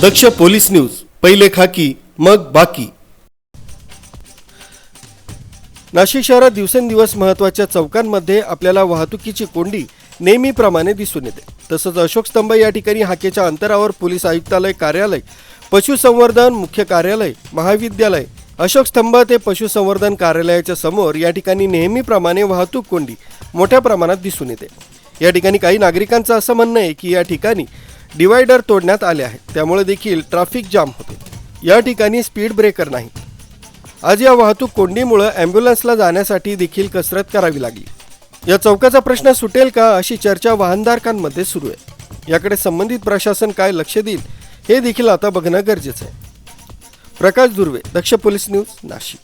दक्ष police news पहिले खाकी मग बाकी. नाशिक शहरात दिवसेंदिवस महत्त्वाच्या चौकांमध्ये आपल्याला वाहतुकीची कोंडी नेहमीप्रमाणे दिसून येते. तसंच अशोक स्तंभ या ठिकाणी हाकेच्या अंतरावर पोलीस आयुक्तालय कार्यालय पशुसंवर्धन मुख्य कार्यालय महाविद्यालय अशोक स्तंभ ते पशुसंवर्धन कार्यालयाच्या समोर या ठिकाणी नेहमीप्रमाणे वाहतूक कोंडी मोठ्या प्रमाणात दिसून येते. या ठिकाणी काही नागरिकांचं असं म्हणणं आहे की या ठिकाणी डिवायडर तोडण्यात आले आहेत त्यामुळे देखील ट्रॅफिक जाम होते. या ठिकाणी स्पीड ब्रेकर नाही. आज या वाहतूक कोंडीमुळे ॲम्ब्युलन्सला जाण्यासाठी देखील कसरत करावी लागली. या चौकाचा प्रश्न सुटेल का अशी चर्चा वाहनधारकांमध्ये सुरू आहे. याकडे संबंधित प्रशासन काय लक्ष देईल हे देखील आता बघणं गरजेचं आहे. Prakash Durve Daksh police news Nashik.